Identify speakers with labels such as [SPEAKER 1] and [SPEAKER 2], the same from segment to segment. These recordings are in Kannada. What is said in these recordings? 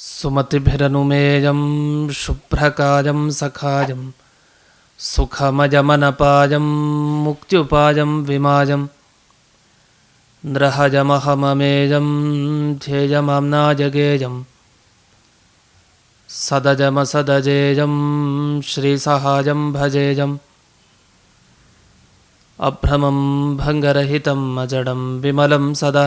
[SPEAKER 1] सुमतिभिरनुमेयं शुभ्रकायं सखायं सुखमजमनपायं मुक्त्युपायं विमायं नृहजमहममेयं ध्येयमाम्नाजगेयं सदजमसदजेयं श्रीसहायं भजेयम् अभ्रमं भङ्गरहितम् अजडं विमलं सदा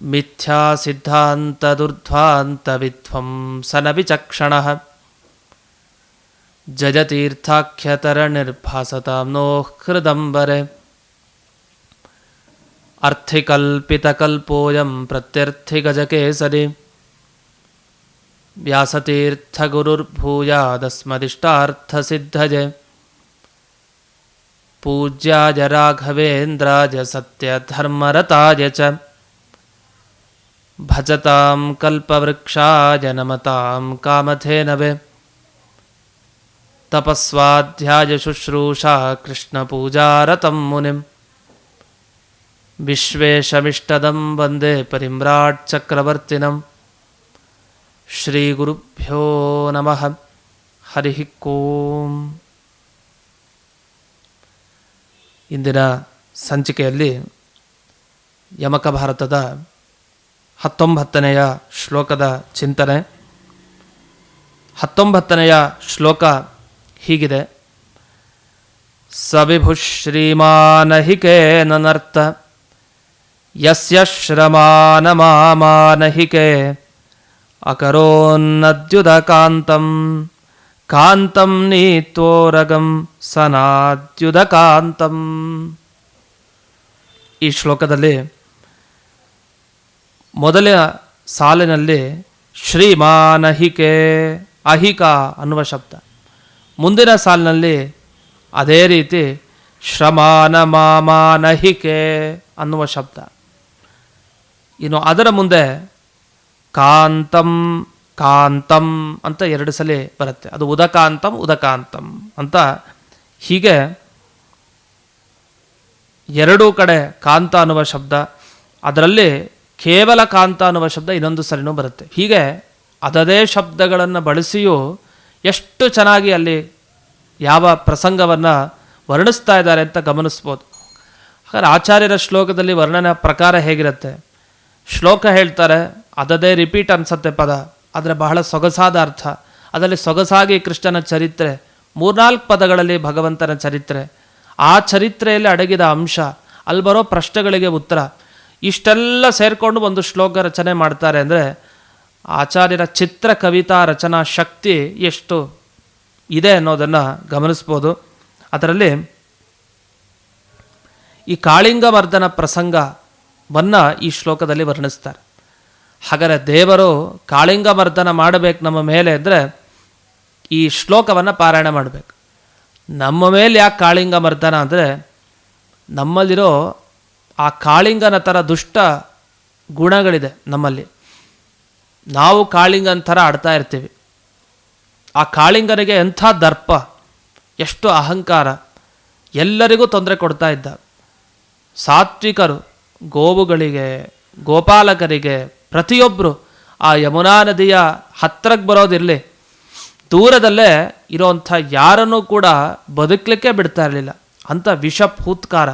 [SPEAKER 1] मिथ्या सिद्धांत दुर्ध्वांत विध्वंसन विचक्षण। जजतीर्थाख्यतर निर्भासता नो हृदंबरे अर्थिकल्पितकल्पोय प्रत्यर्थिगजकेसरी। व्यासतीर्थगुरुर्भूयादस्मदिष्टार्थ सिद्धज पूज्याय राघवेन्द्राय सत्यधर्मरताय च। ಭಜತಾಂ ಕಲ್ಪವೃಕ್ಷಾಯ ನಮತಾಂ ಕಾಮಧೇನವೆ. ತಪಸ್ವಾಧ್ಯಾಯ ಶುಶ್ರೂಷಾ ಕೃಷ್ಣ ಪೂಜಾರತಂ ಮುನಿಂ. ವಿಶ್ವೇಶಮಿಷ್ಟದಂ ವಂದೇ ಪರಿಮ್ರಾಟ್ ಚಕ್ರವರ್ತಿನಂ. ಶ್ರೀ ಗುರುಭ್ಯೋ ನಮಃ. ಹರಿ ಕೋಂ ಇಂದಿನ ಸಂಚಿಕೆಯಲ್ಲಿ ಯಮಕ ಭಾರತದ ಹತ್ತೊಂಬತ್ತನೆಯ ಶ್ಲೋಕದ ಚಿಂತನೆ. ಹತ್ತೊಂಬತ್ತನೆಯ ಶ್ಲೋಕ ಹೀಗಿದೆ. ಸವಿಭುಶ್ರೀಮಾನಹಿಕೇನರ್ಥ ಯಸ್ಯ ಶ್ರಮಾನಮಾಮಾನಹಿಕೆ ಅಕರೋನ್ನದ್ಯುದಕಾಂತಂ, ಕಾಂತಂ ನೀತ್ವೋರಗಂ ಸನಾದ್ಯುದಕಾಂತಂ. ಈ ಶ್ಲೋಕದಲ್ಲಿ ಮೊದಲ ಸಾಲಿನಲ್ಲಿ ಶ್ರೀಮಾನಹಿಕೆ ಅಹಿಕ ಅನ್ನುವ ಶಬ್ದ. ಮುಂದಿನ ಸಾಲಿನಲ್ಲಿ ಅದೇ ರೀತಿ ಶ್ರಮಾನ ಮಾಮಾನಹಿಕೆ ಅನ್ನುವ ಶಬ್ದ. ಇನ್ನು ಅದರ ಮುಂದೆ ಕಾಂತಂ ಕಾಂತಂ ಅಂತ ಎರಡು ಸಲ ಬರುತ್ತೆ. ಅದು ಉದಕಾಂತಂ ಉದಕಾಂತಂ ಅಂತ ಹೀಗೆ ಎರಡೂ ಕಡೆ ಕಾಂತ ಅನ್ನುವ ಶಬ್ದ. ಅದರಲ್ಲಿ ಕೇವಲ ಕಾಂತ ಅನ್ನುವ ಶಬ್ದ ಇನ್ನೊಂದು ಸರಿನೂ ಬರುತ್ತೆ. ಹೀಗೆ ಅದದೇ ಶಬ್ದಗಳನ್ನು ಬಳಸಿಯೂ ಎಷ್ಟು ಚೆನ್ನಾಗಿ ಅಲ್ಲಿ ಯಾವ ಪ್ರಸಂಗವನ್ನು ವರ್ಣಿಸ್ತಾ ಇದ್ದಾರೆ ಅಂತ ಗಮನಿಸ್ಬೋದು. ಹಾಗಾದ್ರೆ ಆಚಾರ್ಯರ ಶ್ಲೋಕದಲ್ಲಿ ವರ್ಣನೆ ಪ್ರಕಾರ ಹೇಗಿರುತ್ತೆ? ಶ್ಲೋಕ ಹೇಳ್ತಾರೆ, ಅದದೇ ರಿಪೀಟ್ ಅನ್ಸತ್ತೆ ಪದ, ಆದರೆ ಬಹಳ ಸೊಗಸಾದ ಅರ್ಥ. ಅದರಲ್ಲಿ ಸೊಗಸಾಗಿ ಕೃಷ್ಣನ ಚರಿತ್ರೆ, ಮೂರ್ನಾಲ್ಕು ಪದಗಳಲ್ಲಿ ಭಗವಂತನ ಚರಿತ್ರೆ, ಆ ಚರಿತ್ರೆಯಲ್ಲಿ ಅಡಗಿದ ಅಂಶ, ಅಲ್ಲಿ ಬರೋ ಪ್ರಶ್ನೆಗಳಿಗೆ ಉತ್ತರ. ಇಷ್ಟೆಲ್ಲ ಸೇರಿಕೊಂಡು ಒಂದು ಶ್ಲೋಕ ರಚನೆ ಮಾಡ್ತಾರೆ ಅಂದರೆ ಆಚಾರ್ಯರ ಚಿತ್ರ ಕವಿತಾ ರಚನಾ ಶಕ್ತಿ ಎಷ್ಟು ಇದೆ ಅನ್ನೋದನ್ನು ಗಮನಿಸ್ಬೋದು. ಅದರಲ್ಲಿ ಈ ಕಾಳಿಂಗಮರ್ದನ ಪ್ರಸಂಗವನ್ನು ಈ ಶ್ಲೋಕದಲ್ಲಿ ವರ್ಣಿಸ್ತಾರೆ. ಹಾಗಾದರೆ ದೇವರು ಕಾಳಿಂಗಮರ್ದನ ಮಾಡಬೇಕು ನಮ್ಮ ಮೇಲೆ ಅಂದರೆ ಈ ಶ್ಲೋಕವನ್ನು ಪಾರಾಯಣ ಮಾಡಬೇಕು. ನಮ್ಮ ಮೇಲೆ ಯಾಕೆ ಕಾಳಿಂಗ ಮರ್ದನ ಅಂದರೆ ನಮ್ಮಲ್ಲಿರೋ ಆ ಕಾಳಿಂಗನ ಥರ ದುಷ್ಟ ಗುಣಗಳಿದೆ ನಮ್ಮಲ್ಲಿ. ನಾವು ಕಾಳಿಂಗನ ಥರ ಆಡ್ತಾ ಇರ್ತೀವಿ. ಆ ಕಾಳಿಂಗನಿಗೆ ಎಂಥ ದರ್ಪ, ಎಷ್ಟು ಅಹಂಕಾರ, ಎಲ್ಲರಿಗೂ ತೊಂದರೆ ಕೊಡ್ತಾ ಇದ್ದ. ಸಾತ್ವಿಕರು, ಗೋವುಗಳಿಗೆ, ಗೋಪಾಲಕರಿಗೆ ಪ್ರತಿಯೊಬ್ಬರು ಆ ಯಮುನಾ ನದಿಯ ಹತ್ತಿರಕ್ಕೆ ಬರೋದಿರಲಿ ದೂರದಲ್ಲೇ ಇರೋವಂಥ ಯಾರನ್ನೂ ಕೂಡ ಬದುಕಲಿಕ್ಕೆ ಬಿಡ್ತಾ ಇರಲಿಲ್ಲ. ಅಂಥ ವಿಷ ಭೂತ್ಕಾರ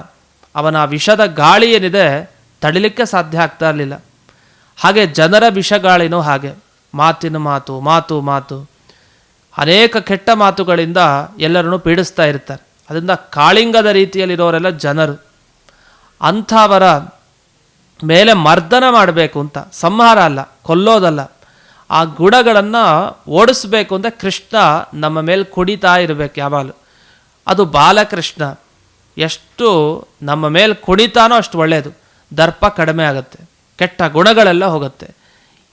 [SPEAKER 1] ಅವನ ವಿಷದ ಗಾಳಿ ಏನಿದೆ ತಡಿಲಿಕ್ಕೆ ಸಾಧ್ಯ ಆಗ್ತಾ ಇರಲಿಲ್ಲ. ಹಾಗೆ ಜನರ ವಿಷಗಾಳಿನೂ ಹಾಗೆ. ಮಾತಿನ ಮಾತು ಮಾತು ಮಾತು. ಅನೇಕ ಕೆಟ್ಟ ಮಾತುಗಳಿಂದ ಎಲ್ಲರನ್ನೂ ಪೀಡಿಸ್ತಾ ಇರ್ತಾರೆ. ಅದರಿಂದ ಕಾಳಿಂಗದ ರೀತಿಯಲ್ಲಿರೋರೆಲ್ಲ ಜನರು. ಅಂಥವರ ಮೇಲೆ ಮರ್ದನ ಮಾಡಬೇಕು ಅಂತ. ಸಂಹಾರ ಅಲ್ಲ, ಕೊಲ್ಲೋದಲ್ಲ. ಆ ಗುಡಗಳನ್ನು ಓಡಿಸ್ಬೇಕು ಅಂತ ಕೃಷ್ಣ ನಮ್ಮ ಮೇಲೆ ಕುಡಿತಾ ಇರಬೇಕು ಯಾವಾಗಲೂ. ಅದು ಬಾಲಕೃಷ್ಣ. ಎಷ್ಟು ನಮ್ಮ ಮೇಲೆ ಕುಣಿತಾನೋ ಅಷ್ಟು ಒಳ್ಳೆಯದು ದರ್ಪ ಕಡಿಮೆ ಆಗುತ್ತೆ. ಕೆಟ್ಟ ಗುಣಗಳೆಲ್ಲ ಹೋಗುತ್ತೆ.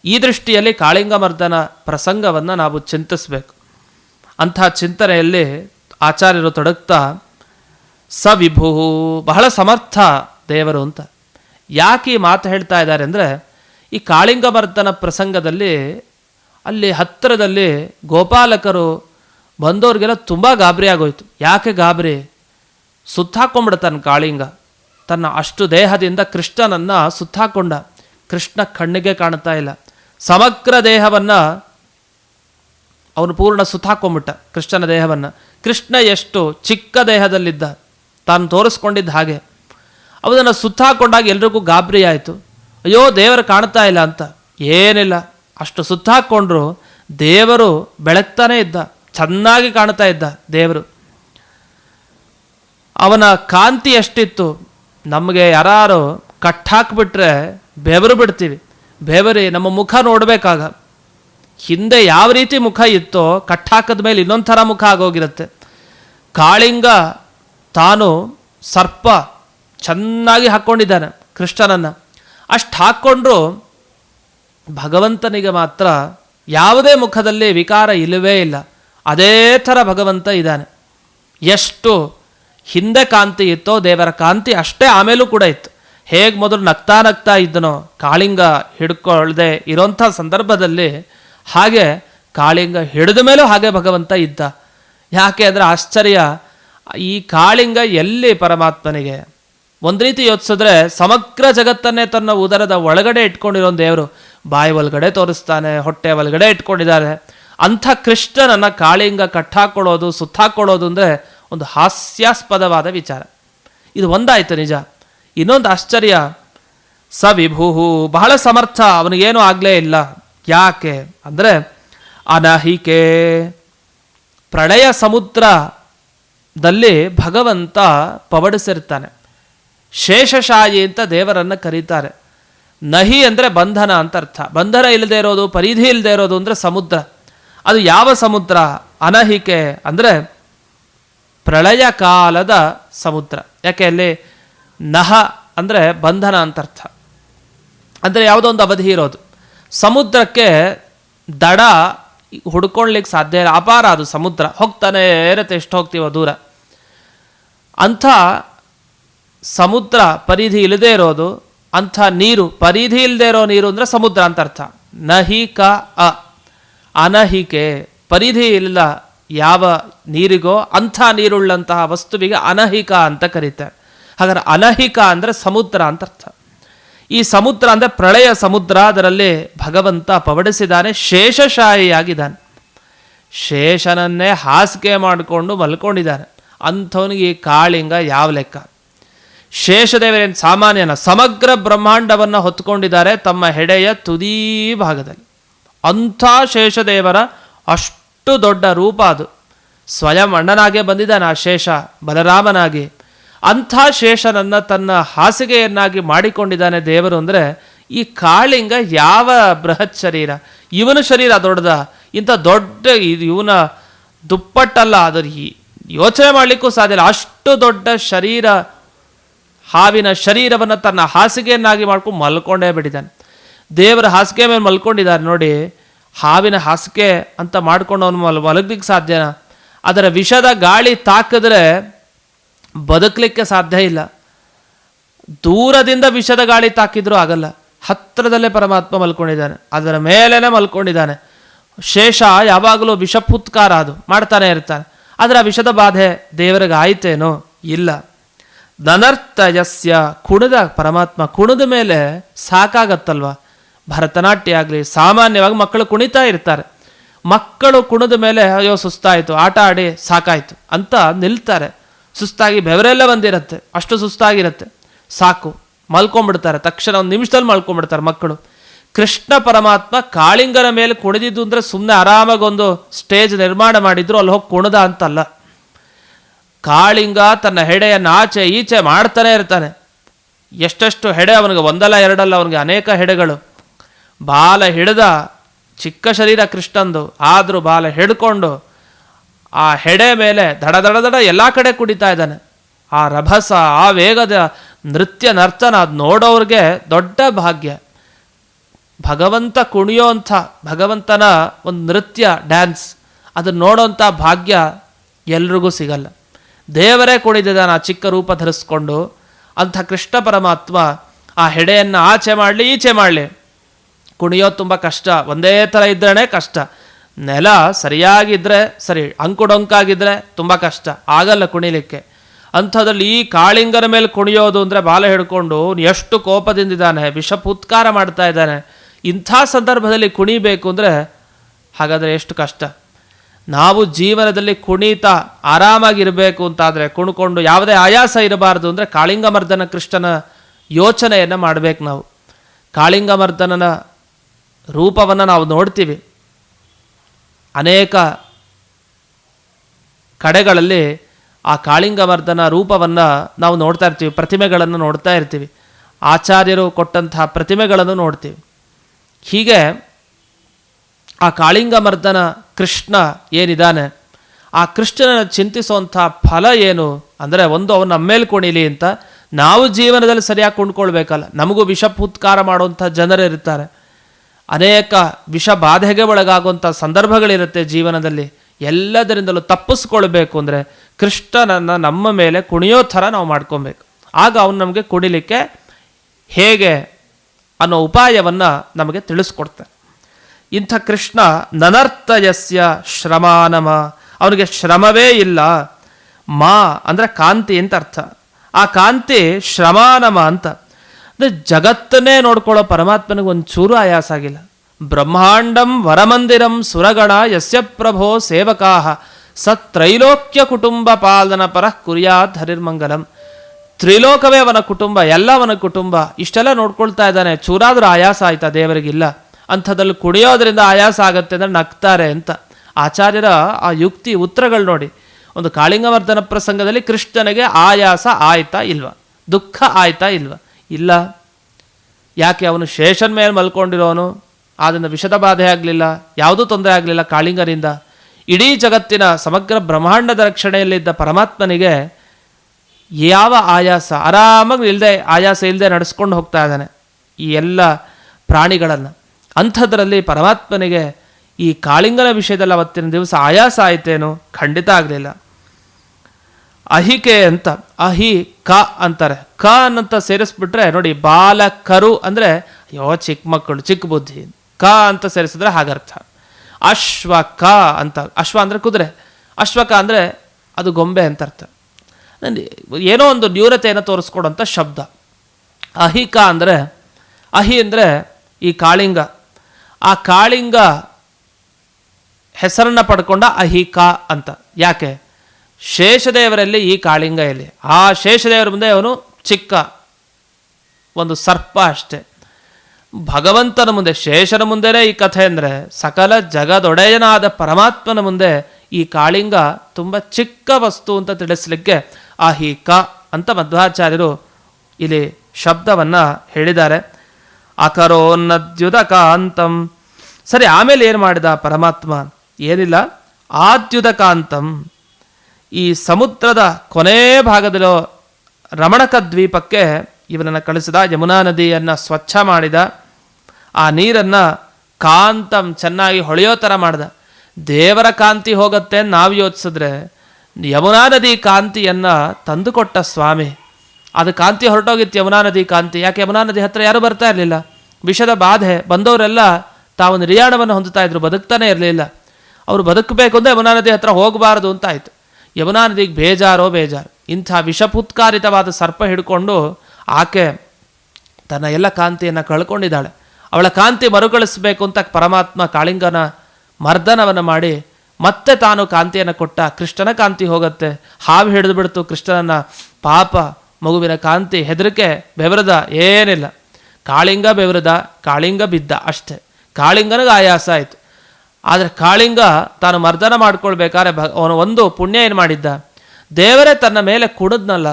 [SPEAKER 1] ಈ ದೃಷ್ಟಿಯಲ್ಲಿ ಕಾಳಿಂಗಮರ್ದನ ಪ್ರಸಂಗವನ್ನು ನಾವು ಚಿಂತಿಸಬೇಕು. ಅಂಥ ಚಿಂತನೆಯಲ್ಲಿ ಆಚಾರ್ಯರು ತೊಡಗ್ತಾ ಸ ವಿಭು ಬಹಳ ಸಮರ್ಥ ದೇವರು ಅಂತ. ಯಾಕೆ ಈ ಮಾತು ಹೇಳ್ತಾ ಇದ್ದಾರೆ ಅಂದರೆ, ಈ ಕಾಳಿಂಗಮರ್ದನ ಪ್ರಸಂಗದಲ್ಲಿ ಅಲ್ಲಿ ಹತ್ತಿರದಲ್ಲಿ ಗೋಪಾಲಕರು ಬಂದವ್ರಿಗೆಲ್ಲ ತುಂಬ ಗಾಬರಿ ಆಗೋಯ್ತು. ಯಾಕೆ ಗಾಬರಿ? ಸುತ್ತಾಕೊಂಡ್ಬಿಡ್ತಾನೆ ಕಾಳಿಂಗ. ತನ್ನ ಅಷ್ಟು ದೇಹದಿಂದ ಕೃಷ್ಣನನ್ನು ಸುತ್ತಾಕೊಂಡ. ಕೃಷ್ಣ ಕಣ್ಣಿಗೆ ಕಾಣ್ತಾ ಇಲ್ಲ. ಸಮಗ್ರ ದೇಹವನ್ನು ಅವನು ಪೂರ್ಣ ಸುತ್ತಾಕೊಂಬಿಟ್ಟ ಕೃಷ್ಣನ ದೇಹವನ್ನು. ಕೃಷ್ಣ ಎಷ್ಟು ಚಿಕ್ಕ ದೇಹದಲ್ಲಿದ್ದ. ತಾನು ತೋರಿಸ್ಕೊಂಡಿದ್ದ ಹಾಗೆ. ಅವನನ್ನು ಸುತ್ತಾಕೊಂಡಾಗ ಎಲ್ರಿಗೂ ಗಾಬರಿ ಆಯಿತು. ಅಯ್ಯೋ, ದೇವರು ಕಾಣ್ತಾ ಇಲ್ಲ ಅಂತ. ಏನಿಲ್ಲ. ಅಷ್ಟು ಸುತ್ತಾಕೊಂಡ್ರು ದೇವರು ಬೆಳಗ್ತಾನೇ ಇದ್ದ. ಚೆನ್ನಾಗಿ ಕಾಣ್ತಾ ಇದ್ದ ದೇವರು. ಅವನ ಕಾಂತಿ ಎಷ್ಟಿತ್ತು? ನಮಗೆ ಯಾರು ಕಟ್ಟಾಕ್ಬಿಟ್ರೆ ಬೆವರು ಬಿಡ್ತೀವಿ. ಬೆವರಿ ನಮ್ಮ ಮುಖ ನೋಡಬೇಕಾಗ. ಹಿಂದೆ ಯಾವ ರೀತಿ ಮುಖ ಇತ್ತೋ ಕಟ್ಟಾಕದ ಮೇಲೆ ಇನ್ನೊಂದು ಥರ ಮುಖ ಆಗೋಗಿರುತ್ತೆ. ಕಾಳಿಂಗ ತಾನು ಸರ್ಪ ಚೆನ್ನಾಗಿ ಹಾಕ್ಕೊಂಡಿದ್ದಾನೆ ಕೃಷ್ಣನನ್ನು. ಅಷ್ಟು ಹಾಕ್ಕೊಂಡ್ರು ಭಗವಂತನಿಗೆ ಮಾತ್ರ ಯಾವುದೇ ಮುಖದಲ್ಲಿ ವಿಕಾರ ಇಲ್ಲವೇ ಇಲ್ಲ. ಅದೇ ಥರ ಭಗವಂತ ಇದ್ದಾನೆ. ಎಷ್ಟು ಹಿಂದೆ ಕಾಂತಿ ಇತ್ತೋ ದೇವರ ಕಾಂತಿ ಅಷ್ಟೇ ಆಮೇಲೂ ಕೂಡ ಇತ್ತು. ಹೇಗೆ ಮೊದಲು ನಗ್ತಾ ನಗ್ತಾ ಇದ್ದನೋ, ಕಾಳಿಂಗ ಹಿಡ್ಕೊಳ್ಳದೆ ಇರೋಂಥ ಸಂದರ್ಭದಲ್ಲಿ ಹಾಗೆ ಕಾಳಿಂಗ ಹಿಡಿದ ಮೇಲೂ ಹಾಗೆ ಭಗವಂತ ಇದ್ದ. ಯಾಕೆ ಅಂದರೆ ಆಶ್ಚರ್ಯ, ಈ ಕಾಳಿಂಗ ಎಲ್ಲಿ ಪರಮಾತ್ಮನಿಗೆ? ಒಂದು ರೀತಿ ಯೋಚಿಸಿದ್ರೆ ಸಮಗ್ರ ಜಗತ್ತನ್ನೇ ತನ್ನ ಉದರದ ಒಳಗಡೆ ಇಟ್ಕೊಂಡಿರೋ ದೇವರು. ಬಾಯಿ ಒಳಗಡೆ ತೋರಿಸ್ತಾನೆ, ಹೊಟ್ಟೆ ಒಳಗಡೆ ಇಟ್ಕೊಂಡಿದ್ದಾರೆ. ಅಂಥ ಕೃಷ್ಣನನ್ನು ಕಾಳಿಂಗ ಕಟ್ಟಾಕೊಳ್ಳೋದು ಸುತ್ತಾಕೊಳ್ಳೋದು ಅಂದರೆ ಒಂದು ಹಾಸ್ಯಾಸ್ಪದವಾದ ವಿಚಾರ. ಇದು ಒಂದಾಯಿತು ನಿಜ. ಇನ್ನೊಂದು ಆಶ್ಚರ್ಯ. ಸ ವಿಭು ಬಹಳ ಸಮರ್ಥ, ಅವನಿಗೇನು ಆಗಲೇ ಇಲ್ಲ. ಯಾಕೆ? ಅಂದರೆ ಅನಹಿಕೆ. ಪ್ರಳಯ ಸಮುದ್ರದಲ್ಲಿ ಭಗವಂತ ಪವಡಿಸಿರ್ತಾನೆ. ಶೇಷಶಾಯಿ ಅಂತ ದೇವರನ್ನು ಕರೀತಾರೆ. ನಹಿ ಅಂದರೆ ಬಂಧನ ಅಂತ ಅರ್ಥ. ಬಂಧನ ಇಲ್ಲದೆ ಇರೋದು, ಪರಿಧಿ ಇಲ್ಲದೆ ಇರೋದು ಅಂದರೆ ಸಮುದ್ರ. ಅದು ಯಾವ ಸಮುದ್ರ? ಅನಹಿಕೆ. ಅಂದರೆ ಪ್ರಳಯ ಕಾಲದ ಸಮುದ್ರ. ಯಾಕೆ ಅಲ್ಲಿ ನಹ ಅಂದರೆ ಬಂಧನ ಅಂತ ಅರ್ಥ. ಅಂದರೆ ಯಾವುದೋ ಒಂದು ಅವಧಿ ಇರೋದು. ಸಮುದ್ರಕ್ಕೆ ದಡ ಹುಡ್ಕೊಳ್ಲಿಕ್ಕೆ ಸಾಧ್ಯ ಇಲ್ಲ. ಅಪಾರ ಅದು ಸಮುದ್ರ. ಹೋಗ್ತಾನೆ ಇರುತ್ತೆ, ಎಷ್ಟು ಹೋಗ್ತೀವೋ ದೂರ. ಅಂಥ ಸಮುದ್ರ ಪರಿಧಿ ಇಲ್ಲದೆ ಇರೋದು. ಅಂಥ ನೀರು ಪರಿಧಿ ಇಲ್ಲದೆ ಇರೋ ನೀರು ಅಂದರೆ ಸಮುದ್ರ ಅಂತ ಅರ್ಥ. ನಹಿಕ ಅ. ಅನಹಿಕೆ. ಪರಿಧಿ ಇಲ್ಲ. ಯಾವ ನೀರಿಗೋ ಅಂಥ ನೀರುಳ್ಳಂತಹ ವಸ್ತುವಿಗೆ ಅನಹಿಕ ಅಂತ ಕರೀತಾರೆ. ಹಾಗಾದ್ರೆ ಅನಹಿಕ ಅಂದರೆ ಸಮುದ್ರ ಅಂತ ಅರ್ಥ. ಈ ಸಮುದ್ರ ಅಂದರೆ ಪ್ರಳಯ ಸಮುದ್ರ, ಅದರಲ್ಲಿ ಭಗವಂತ ಪವಡಿಸಿದ್ದಾನೆ, ಶೇಷಶಾಹಿಯಾಗಿದ್ದಾನೆ. ಶೇಷನನ್ನೇ ಹಾಸಿಗೆ ಮಾಡಿಕೊಂಡು ಮಲ್ಕೊಂಡಿದ್ದಾನೆ ಅಂಥವನಿಗೆ ಈ ಕಾಳಿಂಗ ಯಾವ ಲೆಕ್ಕ? ಶೇಷದೇವರೇನು ಸಾಮಾನ್ಯನ? ಸಮಗ್ರ ಬ್ರಹ್ಮಾಂಡವನ್ನು ಹೊತ್ಕೊಂಡಿದ್ದಾರೆ ತಮ್ಮ ಹೆಡೆಯ ತುದೀ ಭಾಗದಲ್ಲಿ. ಅಂಥ ಶೇಷದೇವರ ಅಷ್ಟು ದೊಡ್ಡ ರೂಪ ಅದು. ಸ್ವಯಂ ಅಣ್ಣನಾಗೆ ಬಂದಿದ್ದಾನೆ ಆ ಶೇಷ, ಬಲರಾಮನಾಗಿ. ಅಂಥ ಶೇಷನನ್ನು ತನ್ನ ಹಾಸಿಗೆಯನ್ನಾಗಿ ಮಾಡಿಕೊಂಡಿದ್ದಾನೆ ದೇವರು ಅಂದರೆ ಈ ಕಾಳಿಂಗ ಯಾವ ಬೃಹತ್ ಶರೀರ? ಇವನ ಶರೀರ ದೊಡ್ಡದ, ಇಂಥ ದೊಡ್ಡ ಇದು ಇವನ ದುಪ್ಪಟ್ಟಲ್ಲ, ಅದರ ಯೋಚನೆ ಮಾಡಲಿಕ್ಕೂ ಸಾಧ್ಯ ಅಷ್ಟು ದೊಡ್ಡ ಶರೀರ, ಹಾವಿನ ಶರೀರವನ್ನು ತನ್ನ ಹಾಸಿಗೆಯನ್ನಾಗಿ ಮಾಡ್ಕೊಂಡು ಮಲ್ಕೊಂಡೇ ಬಿಟ್ಟಿದ್ದಾನೆ. ದೇವರ ಹಾಸಿಗೆ ಮೇಲೆ ಮಲ್ಕೊಂಡಿದ್ದಾರೆ ನೋಡಿ ಹಾವಿನ ಹಾಸಿಗೆ ಅಂತ ಮಾಡ್ಕೊಂಡು ಅವನು ಮಲ್, ಮಲಗಲಿಕ್ಕೆ ಸಾಧ್ಯನಾ? ಅದರ ವಿಷದ ಗಾಳಿ ತಾಕಿದ್ರೆ ಬದುಕಲಿಕ್ಕೆ ಸಾಧ್ಯ ಇಲ್ಲ. ದೂರದಿಂದ ವಿಷದ ಗಾಳಿ ತಾಕಿದ್ರೂ ಆಗಲ್ಲ. ಹತ್ತಿರದಲ್ಲೇ ಪರಮಾತ್ಮ ಮಲ್ಕೊಂಡಿದ್ದಾನೆ. ಅದರ ಮೇಲೇ ಮಲ್ಕೊಂಡಿದ್ದಾನೆ. ಶೇಷ ಯಾವಾಗಲೂ ವಿಷಪುತ್ಕಾರ ಅದು. ಮಾಡ್ತಾನೆ ಇರ್ತಾನೆ. ಆದರೆ ಆ ವಿಷದ ಬಾಧೆ ದೇವರಿಗೆ ಆಯ್ತೇನೋ? ಇಲ್ಲ. ನನರ್ತಯಸ್ಯ ಕುಣಿದ ಪರಮಾತ್ಮ ಕುಣಿದ ಮೇಲೆ ಸಾಕಾಗತ್ತಲ್ವ? ಭರತನಾಟ್ಯ ಆಗಲಿ ಸಾಮಾನ್ಯವಾಗಿ ಮಕ್ಕಳು ಕುಣಿತಾ ಇರ್ತಾರೆ. ಮಕ್ಕಳು ಕುಣಿದ ಮೇಲೆ ಅಯ್ಯೋ ಸುಸ್ತಾಯಿತು, ಆಟ ಆಡಿ ಸಾಕಾಯಿತು ಅಂತ ನಿಲ್ತಾರೆ. ಸುಸ್ತಾಗಿ ಬೆವರೆಲ್ಲ ಬಂದಿರುತ್ತೆ, ಅಷ್ಟು ಸುಸ್ತಾಗಿರುತ್ತೆ. ಸಾಕು, ಮಲ್ಕೊಂಡ್ಬಿಡ್ತಾರೆ, ತಕ್ಷಣ ಒಂದು ನಿಮಿಷದಲ್ಲಿ ಮಲ್ಕೊಂಡ್ಬಿಡ್ತಾರೆ ಮಕ್ಕಳು. ಕೃಷ್ಣ ಪರಮಾತ್ಮ ಕಾಳಿಂಗನ ಮೇಲೆ ಕುಣಿದಿದ್ದು ಅಂದರೆ ಸುಮ್ಮನೆ ಆರಾಮಾಗಿ ಒಂದು ಸ್ಟೇಜ್ ನಿರ್ಮಾಣ ಮಾಡಿದ್ರು, ಅಲ್ಲಿ ಹೋಗಿ ಕುಣಿದ ಅಂತಲ್ಲ. ಕಾಳಿಂಗ ತನ್ನ ಹೆಡೆಯನ್ನು ಆಚೆ ಈಚೆ ಮಾಡ್ತಾನೆ ಇರ್ತಾನೆ. ಎಷ್ಟೆಷ್ಟು ಹೆಡೆ, ಅವನಿಗೆ ಒಂದಲ್ಲ ಎರಡಲ್ಲ, ಅವನಿಗೆ ಅನೇಕ ಹೆಡೆಗಳು. ಬಾಲ ಹಿಡಿದ ಚಿಕ್ಕ ಶರೀರ ಕೃಷ್ಣಂದು, ಆದರೂ ಬಾಲ ಹಿಡ್ಕೊಂಡು ಆ ಹೆಡೆ ಮೇಲೆ ದಡ ದಡ ದಡ ಎಲ್ಲ ಕಡೆ ಕುಡಿತಾ ಇದ್ದಾನೆ. ಆ ರಭಸ, ಆ ವೇಗದ ನೃತ್ಯ, ನರ್ತನ ಅದು ನೋಡೋರಿಗೆ ದೊಡ್ಡ ಭಾಗ್ಯ. ಭಗವಂತ ಕುಣಿಯೋ ಅಂಥ ಭಗವಂತನ ಒಂದು ನೃತ್ಯ, ಡ್ಯಾನ್ಸ್ ಅದನ್ನು ನೋಡೋಂಥ ಭಾಗ್ಯ ಎಲ್ರಿಗೂ ಸಿಗಲ್ಲ. ದೇವರೇ ಕುಣಿದಿದ್ದಾನೆ ಆ ಚಿಕ್ಕ ರೂಪ ಧರಿಸ್ಕೊಂಡು, ಅಂಥ ಕೃಷ್ಣ ಪರಮಾತ್ಮ ಆ ಹೆಡೆಯನ್ನು ಆಚೆ ಮಾಡಲಿ, ಈಚೆ ಮಾಡಲಿ. ಕುಣಿಯೋದು ತುಂಬ ಕಷ್ಟ. ಒಂದೇ ಥರ ಇದ್ರೇ ಕಷ್ಟ. ನೆಲ ಸರಿಯಾಗಿದ್ದರೆ ಸರಿ ಅಂಕುಡೊಂಕಾಗಿದ್ದರೆ ತುಂಬ ಕಷ್ಟ. ಆಗಲ್ಲ ಕುಣಿಲಿಕ್ಕೆ. ಅಂಥದ್ರಲ್ಲಿ ಈ ಕಾಳಿಂಗರ ಮೇಲೆ ಕುಣಿಯೋದು ಅಂದರೆ ಬಾಲ ಹಿಡ್ಕೊಂಡು ಎಷ್ಟು ಕೋಪದಿಂದಿದ್ದಾನೆ ವಿಷಪುತ್ಕಾರ ಮಾಡ್ತಾ ಇದ್ದಾನೆ. ಇಂಥ ಸಂದರ್ಭದಲ್ಲಿ ಕುಣಿಬೇಕು ಅಂದರೆ ಹಾಗಾದರೆ ಎಷ್ಟು ಕಷ್ಟ. ನಾವು ಜೀವನದಲ್ಲಿ ಕುಣಿತ ಆರಾಮಾಗಿರಬೇಕು ಅಂತಾದರೆ, ಕುಣ್ಕೊಂಡು ಯಾವುದೇ ಆಯಾಸ ಇರಬಾರ್ದು ಅಂದರೆ ಕಾಳಿಂಗಮರ್ದನ ಕೃಷ್ಣನ ಯೋಚನೆಯನ್ನು ಮಾಡಬೇಕು ನಾವು. ಕಾಳಿಂಗಮರ್ದನನ ರೂಪವನ್ನು ನಾವು ನೋಡ್ತೀವಿ. ಅನೇಕ ಕಡೆಗಳಲ್ಲಿ ಆ ಕಾಳಿಂಗವರ್ಧನ ರೂಪವನ್ನು ನಾವು ನೋಡ್ತಾ ಇರ್ತೀವಿ, ಪ್ರತಿಮೆಗಳನ್ನು ನೋಡ್ತಾ ಇರ್ತೀವಿ. ಆಚಾರ್ಯರು ಕೊಟ್ಟಂತಹ ಪ್ರತಿಮೆಗಳನ್ನು ನೋಡ್ತೀವಿ. ಹೀಗೆ ಆ ಕಾಳಿಂಗಮರ್ದನ ಕೃಷ್ಣ ಏನಿದ್ದಾನೆ ಆ ಕೃಷ್ಣನ ಚಿಂತಿಸುವಂಥ ಫಲ ಏನು ಅಂದರೆ ಒಂದು ಅವನು ನಮ್ಮ ಮೇಲೆ ಕುಣಿಲಿ ಅಂತ ನಾವು ಜೀವನದಲ್ಲಿ ಸರಿಯಾಗಿ ಕೊಂಡ್ಕೊಳ್ಬೇಕಲ್ಲ. ನಮಗೂ ವಿಷಪೂತ್ಕಾರ ಮಾಡುವಂಥ ಜನರು ಇರ್ತಾರೆ ಅನೇಕ ವಿಷ ಬಾಧೆಗೆ ಒಳಗಾಗುವಂಥ ಸಂದರ್ಭಗಳಿರುತ್ತೆ ಜೀವನದಲ್ಲಿ. ಎಲ್ಲದರಿಂದಲೂ ತಪ್ಪಿಸ್ಕೊಳ್ಬೇಕು ಅಂದರೆ ಕೃಷ್ಣನನ್ನು ನಮ್ಮ ಮೇಲೆ ಕುಣಿಯೋ ಥರ ನಾವು ಮಾಡ್ಕೊಬೇಕು ಆಗ ಅವನು ನಮಗೆ ಕುಡಿಲಿಕ್ಕೆ ಹೇಗೆ ಅನ್ನೋ ಉಪಾಯವನ್ನು ನಮಗೆ ತಿಳಿಸ್ಕೊಡ್ತಾನೆ. ಇಂಥ ಕೃಷ್ಣ ನನರ್ತಯಸ್ಯ ಶ್ರಮಾನಮ. ಅವನಿಗೆ ಶ್ರಮವೇ ಇಲ್ಲ. ಮಾ ಅಂದರೆ ಕಾಂತಿ ಅಂತ ಅರ್ಥ. ಆ ಕಾಂತಿ ಶ್ರಮಾನಮ ಅಂತ. ಅಂದರೆ ಜಗತ್ತನ್ನೇ ನೋಡ್ಕೊಳ್ಳೋ ಪರಮಾತ್ಮನಿಗೆ ಒಂದು ಚೂರು ಆಯಾಸ ಆಗಿಲ್ಲ. ಬ್ರಹ್ಮಾಂಡಂ ವರಮಂದಿರಂ ಸುರಗಣ ಯಸ್ಯ ಪ್ರಭೋ ಸೇವಕಾ ಸ ತ್ರೈಲೋಕ್ಯ ಕುಟುಂಬ ಪಾಲನ ಪರ ಕುರಿಯಾತ್ ಹರಿರ್ಮಂಗಲಂ. ತ್ರಿಲೋಕವೇ ಅವನ ಕುಟುಂಬ, ಎಲ್ಲ ಅವನ ಕುಟುಂಬ, ಇಷ್ಟೆಲ್ಲ ನೋಡ್ಕೊಳ್ತಾ ಇದ್ದಾನೆ, ಚೂರಾದರೂ ಆಯಾಸ ಆಯ್ತಾ ದೇವರಿಗಿಲ್ಲ. ಅಂಥದ್ರಲ್ಲಿ ಕುಡಿಯೋದ್ರಿಂದ ಆಯಾಸ ಆಗತ್ತೆ ಅಂದರೆ ನಗ್ತಾರೆ ಅಂತ. ಆಚಾರ್ಯರ ಆ ಯುಕ್ತಿ, ಉತ್ತರಗಳು ನೋಡಿ. ಒಂದು ಕಾಳಿಂಗವರ್ಧನ ಪ್ರಸಂಗದಲ್ಲಿ ಕೃಷ್ಣನಿಗೆ ಆಯಾಸ ಆಯ್ತಾ ಇಲ್ವಾ? ದುಃಖ ಆಯ್ತಾ ಇಲ್ವಾ? ಇಲ್ಲ. ಯಾಕೆ ಅವನು ಶೇಷನ್ ಮೇಲೆ ಮಲ್ಕೊಂಡಿರೋನು? ಆದ್ದರಿಂದ ವಿಷದ ಬಾಧೆ ಆಗಲಿಲ್ಲ, ಯಾವುದೂ ತೊಂದರೆ ಆಗಲಿಲ್ಲ ಕಾಳಿಂಗರಿಂದ. ಇಡೀ ಜಗತ್ತಿನ ಸಮಗ್ರ ಬ್ರಹ್ಮಾಂಡದ ರಕ್ಷಣೆಯಲ್ಲಿದ್ದ ಪರಮಾತ್ಮನಿಗೆ ಯಾವ ಆಯಾಸ? ಆರಾಮಾಗಿ ಇಲ್ಲದೆ ಆಯಾಸ ಇಲ್ಲದೆ ನಡೆಸ್ಕೊಂಡು ಹೋಗ್ತಾ ಇದ್ದಾನೆ ಈ ಎಲ್ಲ ಪ್ರಾಣಿಗಳನ್ನು. ಅಂಥದ್ರಲ್ಲಿ ಪರಮಾತ್ಮನಿಗೆ ಈ ಕಾಳಿಂಗನ ವಿಷಯದಲ್ಲಿ ಅವತ್ತಿನ ದಿವಸ ಆಯಾಸ ಆಯಿತೇನು ಖಂಡಿತ ಆಗಲಿಲ್ಲ. ಅಹಿಕೆ ಅಂತ, ಅಹಿ ಕ ಅಂತಾರೆ. ಕ ಅನ್ನಂತ ಸೇರಿಸ್ಬಿಟ್ರೆ ನೋಡಿ ಬಾಲಕರು ಅಂದರೆ ಅಯ್ಯೋ ಚಿಕ್ಕ ಮಕ್ಕಳು, ಚಿಕ್ಕ ಬುದ್ಧಿ. ಕ ಅಂತ ಸೇರಿಸಿದ್ರೆ ಹಾಗರ್ಥ. ಅಶ್ವ ಕ ಅಂತ, ಅಶ್ವ ಅಂದರೆ ಕುದುರೆ. ಅಶ್ವಕ ಅಂದರೆ ಅದು ಗೊಂಬೆ ಅಂತ ಅರ್ಥ. ಏನೋ ಒಂದು ನ್ಯೂನತೆಯನ್ನು ತೋರಿಸ್ಕೊಡೋಂಥ ಶಬ್ದ. ಅಹಿಕ ಅಂದರೆ, ಅಹಿ ಅಂದರೆ ಈ ಕಾಳಿಂಗ. ಆ ಕಾಳಿಂಗ ಹೆಸರನ್ನು ಪಡ್ಕೊಂಡ ಅಹಿಕ ಅಂತ. ಯಾಕೆ? ಶೇಷದೇವರಲ್ಲಿ ಈ ಕಾಳಿಂಗ ಇಲ್ಲಿ ಆ ಶೇಷದೇವರ ಮುಂದೆ ಅವನು ಚಿಕ್ಕ ಒಂದು ಸರ್ಪ ಅಷ್ಟೆ. ಭಗವಂತನ ಮುಂದೆ ಶೇಷನ ಮುಂದೆನೇ ಈ ಕಥೆ ಅಂದರೆ ಸಕಲ ಜಗದೊಡೆಯನಾದ ಪರಮಾತ್ಮನ ಮುಂದೆ ಈ ಕಾಳಿಂಗ ತುಂಬ ಚಿಕ್ಕ ವಸ್ತು ಅಂತ ತಿಳಿಸ್ಲಿಕ್ಕೆ ಆ ಹಿ ಕ ಅಂತ ಮಧ್ವಾಚಾರ್ಯರು ಇಲ್ಲಿ ಶಬ್ದವನ್ನು ಹೇಳಿದ್ದಾರೆ. ಅಕರೋನ್ನದ್ಯುದಕ ಕಾಂತಂ ಸರಿ, ಆಮೇಲೆ ಏನು ಮಾಡಿದ ಪರಮಾತ್ಮ? ಏನಿಲ್ಲ. ಆದ್ಯುತ ಕಾಂತಂ ಈ ಸಮುದ್ರದ ಕೊನೆ ಭಾಗದಲ್ಲೋ ರಮಣಕ ದ್ವೀಪಕ್ಕೆ ಇವನನ್ನು ಕಳಿಸಿದ, ಯಮುನಾ ನದಿಯನ್ನು ಸ್ವಚ್ಛ ಮಾಡಿದ, ಆ ನೀರನ್ನು ಕಾಂತಂ ಚೆನ್ನಾಗಿ ಹೊಳೆಯೋ ಥರ ಮಾಡಿದ. ದೇವರ ಕಾಂತಿ ಹೋಗುತ್ತೆ ನಾವು ಯೋಚಿಸಿದ್ರೆ, ಯಮುನಾ ನದಿ ಕಾಂತಿಯನ್ನು ತಂದುಕೊಟ್ಟ ಸ್ವಾಮಿ, ಅದು ಕಾಂತಿ ಹೊರಟೋಗಿತ್ತು ಯಮುನಾ ನದಿ ಕಾಂತಿ. ಯಾಕೆ ಯಮುನಾ ನದಿ ಹತ್ರ ಯಾರೂ ಬರ್ತಾ ಇರಲಿಲ್ಲ? ವಿಷದ ಬಾಧೆ, ಬಂದವರೆಲ್ಲ ತಾವು ನಿರ್ಯಾಣವನ್ನು ಹೊಂದುತ್ತಾ ಇದ್ರು, ಬದುಕ್ತಾನೆ ಇರಲಿಲ್ಲ. ಅವರು ಬದುಕಬೇಕು ಅಂದರೆ ಯಮುನಾ ನದಿ ಹತ್ರ ಹೋಗಬಾರದು ಅಂತ ಆಯಿತು. ಯಮುನಾ ನದಿಗೆ ಬೇಜಾರೋ ಬೇಜಾರು. ಇಂಥ ವಿಷಪುತ್ಕಾರಿತವಾದ ಸರ್ಪ ಹಿಡ್ಕೊಂಡು ಆಕೆ ತನ್ನ ಎಲ್ಲ ಕಾಂತಿಯನ್ನು ಕಳ್ಕೊಂಡಿದ್ದಾಳೆ. ಅವಳ ಕಾಂತಿ ಮರುಕಳಿಸಬೇಕು ಅಂತ ಪರಮಾತ್ಮ ಕಾಳಿಂಗನ ಮರ್ದನವನ್ನು ಮಾಡಿ ಮತ್ತೆ ತಾನು ಕಾಂತಿಯನ್ನು ಕೊಟ್ಟ ಕೃಷ್ಣನ ಕಾಂತಿ ಹೋಗುತ್ತೆ. ಹಾವು ಹಿಡಿದು ಬಿಡ್ತು ಕೃಷ್ಣನ ಪಾಪ ಮಗುವಿನ ಕಾಂತಿ ಹೆದರಿಕೆ ಬೆವರದ ಏನಿಲ್ಲ. ಕಾಳಿಂಗ ಬೆವರದ ಕಾಳಿಂಗ ಬಿದ್ದ ಅಷ್ಟೇ. ಕಾಳಿಂಗನಿಗೆ ಆಯಾಸ ಆಯಿತು. ಆದರೆ ಕಾಳಿಂಗ ತಾನು ಮರ್ದನ ಮಾಡ್ಕೊಳ್ಬೇಕಾದ್ರೆ ಭ ಅವನು ಒಂದು ಪುಣ್ಯ ಏನು ಮಾಡಿದ್ದ? ದೇವರೇ ತನ್ನ ಮೇಲೆ ಕುಡಿದ್ನಲ್ಲ.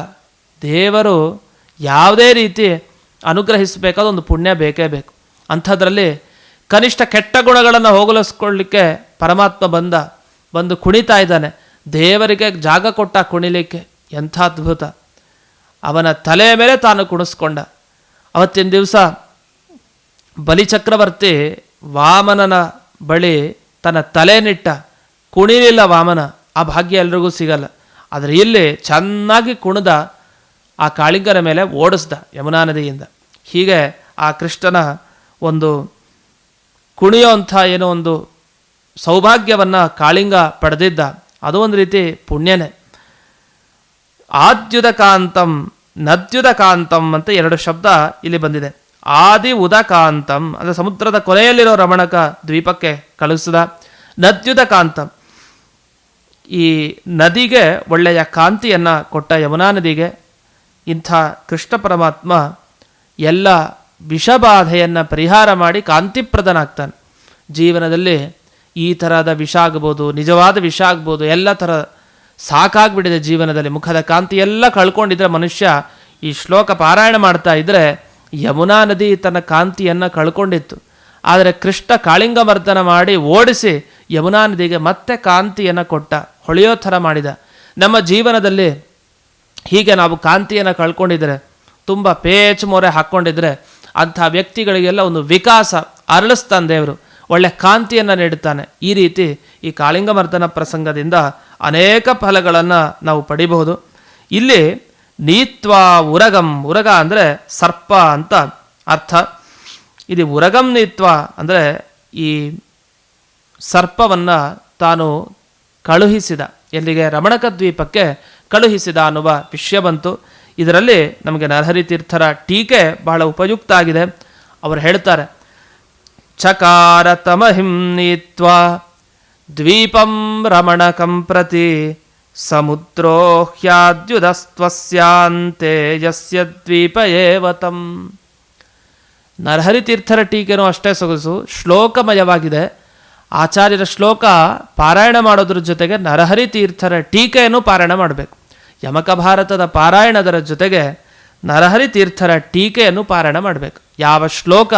[SPEAKER 1] ದೇವರು ಯಾವುದೇ ರೀತಿ ಅನುಗ್ರಹಿಸಬೇಕಾದ ಒಂದು ಪುಣ್ಯ ಬೇಕೇ ಬೇಕು. ಅಂಥದ್ರಲ್ಲಿ ಕನಿಷ್ಠ ಕೆಟ್ಟ ಗುಣಗಳನ್ನು ಹೋಗಲಿಸ್ಕೊಳ್ಳಿಕ್ಕೆ ಪರಮಾತ್ಮ ಬಂದ, ಬಂದು ಕುಣಿತಾ ಇದ್ದಾನೆ. ದೇವರಿಗೆ ಜಾಗ ಕೊಟ್ಟ ಕುಣಿಲಿಕ್ಕೆ ಎಂಥ ಅದ್ಭುತ. ಅವನ ತಲೆಯ ಮೇಲೆ ತಾನು ಕುಣಿಸ್ಕೊಂಡ. ಅವತ್ತಿನ ದಿವಸ ಬಲಿಚಕ್ರವರ್ತಿ ವಾಮನನ ಬಳಿ ತನ್ನ ತಲೆನಿಟ್ಟ ಕುಣಿಲಿಲ್ಲ ವಾಮನ. ಆ ಭಾಗ್ಯ ಎಲ್ರಿಗೂ ಸಿಗಲ್ಲ. ಆದರೆ ಇಲ್ಲಿ ಚೆನ್ನಾಗಿ ಕುಣಿದ ಆ ಕಾಳಿಂಗರ ಮೇಲೆ ಓಡಿಸ್ದ ಯಮುನಾ ನದಿಯಿಂದ. ಹೀಗೆ ಆ ಕೃಷ್ಣನ ಒಂದು ಕುಣಿಯೋಂಥ ಏನೋ ಒಂದು ಸೌಭಾಗ್ಯವನ್ನು ಕಾಳಿಂಗ ಪಡೆದಿದ್ದ. ಅದು ಒಂದು ರೀತಿ ಪುಣ್ಯನೇ. ಆದ್ಯುದಕಾಂತಂ ನದ್ಯುದಕಾಂತಂ ಅಂತ ಎರಡು ಶಬ್ದ ಇಲ್ಲಿ ಬಂದಿದೆ. ಆದಿ ಉದಕಾಂತಂ, ಅಂದರೆ ಸಮುದ್ರದ ಕೊಲೆಯಲ್ಲಿರೋ ರಮಣಕ ದ್ವೀಪಕ್ಕೆ ಕಳಿಸಿದ ನದ್ಯುದಕಾಂತಂ. ಈ ನದಿಗೆ ಒಳ್ಳೆಯ ಕಾಂತಿಯನ್ನು ಕೊಟ್ಟ ಯಮುನಾ ನದಿಗೆ ಇಂಥ ಕೃಷ್ಣ ಪರಮಾತ್ಮ ಎಲ್ಲ ವಿಷಬಾಧೆಯನ್ನು ಪರಿಹಾರ ಮಾಡಿ ಕಾಂತಿಪ್ರದನಾಗ್ತಾನೆ. ಜೀವನದಲ್ಲಿ ಈ ಥರದ ವಿಷ ಆಗ್ಬೋದು, ನಿಜವಾದ ವಿಷ ಆಗ್ಬೋದು, ಎಲ್ಲ ಥರ ಸಾಕಾಗ್ಬಿಟ್ಟಿದೆ ಜೀವನದಲ್ಲಿ. ಮುಖದ ಕಾಂತಿ ಎಲ್ಲ ಕಳ್ಕೊಂಡಿದ್ರೆ ಮನುಷ್ಯ ಈ ಶ್ಲೋಕ ಪಾರಾಯಣ ಮಾಡ್ತಾ ಇದ್ರೆ ಯಮುನಾ ನದಿ ತನ್ನ ಕಾಂತಿಯನ್ನು ಕಳ್ಕೊಂಡಿತ್ತು. ಆದರೆ ಕೃಷ್ಣ ಕಾಳಿಂಗಮರ್ದನ ಮಾಡಿ ಓಡಿಸಿ ಯಮುನಾ ನದಿಗೆ ಮತ್ತೆ ಕಾಂತಿಯನ್ನು ಕೊಟ್ಟ, ಹೊಳೆಯೋ ಥರ ಮಾಡಿದ. ನಮ್ಮ ಜೀವನದಲ್ಲಿ ಹೀಗೆ ನಾವು ಕಾಂತಿಯನ್ನು ಕಳ್ಕೊಂಡಿದ್ರೆ, ತುಂಬ ಪೇಚ್ ಮೊರೆ ಹಾಕ್ಕೊಂಡಿದ್ರೆ ಅಂಥ ವ್ಯಕ್ತಿಗಳಿಗೆಲ್ಲ ಒಂದು ವಿಕಾಸ ಅರಳಿಸ್ತಾನೆ ದೇವರು ಒಳ್ಳೆ ಕಾಂತಿಯನ್ನು ನೀಡುತ್ತಾನೆ. ಈ ರೀತಿ ಈ ಕಾಳಿಂಗಮರ್ದನ ಪ್ರಸಂಗದಿಂದ ಅನೇಕ ಫಲಗಳನ್ನು ನಾವು ಪಡಿಬಹುದು. ಇಲ್ಲಿ ನೀತ್ವ ಉರಗಂ, ಉರಗ ಅಂದರೆ ಸರ್ಪ ಅಂತ ಅರ್ಥ. ಇದು ಉರಗಂ ನೀತ್ವ ಅಂದರೆ ಈ ಸರ್ಪವನ್ನು ತಾನು ಕಳುಹಿಸಿದ. ಎಲ್ಲಿಗೆ? ರಮಣಕ ದ್ವೀಪಕ್ಕೆ ಕಳುಹಿಸಿದ ಅನ್ನುವ ವಿಷಯ ಬಂತು. ಇದರಲ್ಲಿ ನಮಗೆ ನರಹರಿ ತೀರ್ಥರ ಟೀಕೆ ಬಹಳ ಉಪಯುಕ್ತ ಆಗಿದೆ. ಅವರು ಹೇಳ್ತಾರೆ, ಚಕಾರ ತಮಹಿಂ ನೀತ್ವ, ದ್ವೀಪಂ ರಮಣಕಂ ಪ್ರತಿ ಸಮುದ್ರೋ ಹ್ಯಾದ್ಯುದಸ್ತ್ವಸ್ಯಾಂತೆ ದ್ವೀಪ ಏವತಂ ನರಹರಿ ತೀರ್ಥರ ಟೀಕೆನೂ ಅಷ್ಟೇ ಸೊಗಸು, ಶ್ಲೋಕಮಯವಾಗಿದೆ. ಆಚಾರ್ಯರ ಶ್ಲೋಕ ಪಾರಾಯಣ ಮಾಡೋದ್ರ ಜೊತೆಗೆ ನರಹರಿ ತೀರ್ಥರ ಟೀಕೆಯನ್ನು ಪಾರಾಯಣ ಮಾಡಬೇಕು. ಯಮಕ ಭಾರತದ ಪಾರಾಯಣದರ ಜೊತೆಗೆ ನರಹರಿ ತೀರ್ಥರ ಟೀಕೆಯನ್ನು ಪಾರಾಯಣ ಮಾಡಬೇಕು. ಯಾವ ಶ್ಲೋಕ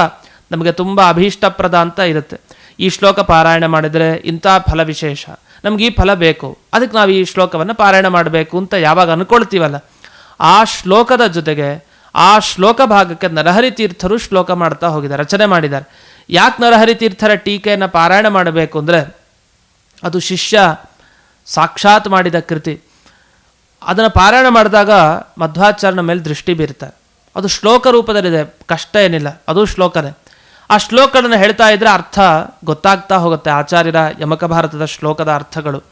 [SPEAKER 1] ನಮಗೆ ತುಂಬ ಅಭೀಷ್ಟಪ್ರದ ಅಂತ ಇರುತ್ತೆ. ಈ ಶ್ಲೋಕ ಪಾರಾಯಣ ಮಾಡಿದರೆ ಇಂಥ ಫಲ ವಿಶೇಷ. ನಮ್ಗೆ ಈ ಫಲ ಬೇಕು. ಅದಕ್ಕೆ ನಾವು ಈ ಶ್ಲೋಕವನ್ನು ಪಾರಾಯಣ ಮಾಡಬೇಕು ಅಂತ ಯಾವಾಗ ಅನ್ಕೊಳ್ತೀವಲ್ಲ? ಆ ಶ್ಲೋಕದ ಜೊತೆಗೆ ಆ ಶ್ಲೋಕ ಭಾಗಕ್ಕೆ ನರಹರಿ ತೀರ್ಥರು ಶ್ಲೋಕ ಮಾಡ್ತಾ ಹೋಗಿದ್ದಾರೆ, ರಚನೆ ಮಾಡಿದ್ದಾರೆ. ಯಾಕೆ ನರಹರಿ ತೀರ್ಥರ ಟೀಕೆಯನ್ನು ಪಾರಾಯಣ ಮಾಡಬೇಕು ಅಂದರೆ ಅದು ಶಿಷ್ಯ ಸಾಕ್ಷಾತ್ ಮಾಡಿದ ಕೃತಿ. ಅದನ್ನು ಪಾರಾಯಣ ಮಾಡಿದಾಗ ಮಧ್ವಾಚಾರ್ಯನ ಮೇಲೆ ದೃಷ್ಟಿ ಬೀರ್ತಾರೆ. ಅದು ಶ್ಲೋಕ ರೂಪದಲ್ಲಿದೆ, ಕಷ್ಟ ಏನಿಲ್ಲ, ಅದು ಶ್ಲೋಕನೇ. ಆ ಶ್ಲೋಕಗಳನ್ನು ಹೇಳ್ತಾ ಇದ್ರೆ ಅರ್ಥ ಗೊತ್ತಾಗ್ತಾ ಹೋಗುತ್ತೆ ಆಚಾರ್ಯರ ಯಮಕ ಭಾರತದ ಶ್ಲೋಕದ ಅರ್ಥಗಳು.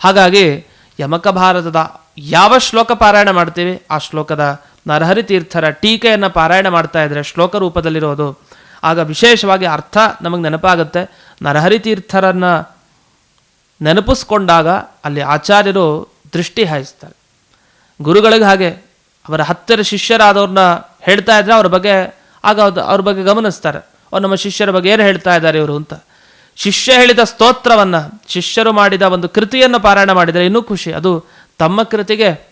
[SPEAKER 1] ಹಾಗಾಗಿ ಯಮಕ ಭಾರತದ ಯಾವ ಶ್ಲೋಕ ಪಾರಾಯಣ ಮಾಡ್ತೀವಿ? ಆ ಶ್ಲೋಕದ ನರಹರಿ ತೀರ್ಥರ ಟೀಕೆಯನ್ನು ಪಾರಾಯಣ ಮಾಡ್ತಾ ಇದ್ರೆ ಶ್ಲೋಕ ರೂಪದಲ್ಲಿರೋದು. ಆಗ ವಿಶೇಷವಾಗಿ ಅರ್ಥ ನಮಗೆ ನೆನಪಾಗುತ್ತೆ. ನರಹರಿ ತೀರ್ಥರನ್ನು ನೆನಪಿಸ್ಕೊಂಡಾಗ ಅಲ್ಲಿ ಆಚಾರ್ಯರು ದೃಷ್ಟಿ ಹಾಯಿಸ್ತಾರೆ. ಗುರುಗಳಿಗೆ ಹಾಗೆ ಅವರ ಹತ್ತಿರ ಶಿಷ್ಯರಾದವ್ರನ್ನ ಹೇಳ್ತಾ ಇದ್ರೆ ಅವ್ರ ಬಗ್ಗೆ ಆಗ ಅವ್ರ ಬಗ್ಗೆ ಗಮನಿಸ್ತಾರೆ. ಅವ್ರು ನಮ್ಮ ಶಿಷ್ಯರ ಬಗ್ಗೆ ಏನು ಹೇಳ್ತಾ ಇದ್ದಾರೆ ಇವರು ಅಂತ. ಶಿಷ್ಯ ಹೇಳಿದ ಸ್ತೋತ್ರವನ್ನು, ಶಿಷ್ಯರು ಮಾಡಿದ ಒಂದು ಕೃತಿಯನ್ನು ಪಾರಾಯಣ ಮಾಡಿದರೆ ಇನ್ನೂ ಖುಷಿ. ಅದು ತಮ್ಮ ಕೃತಿಗೆ,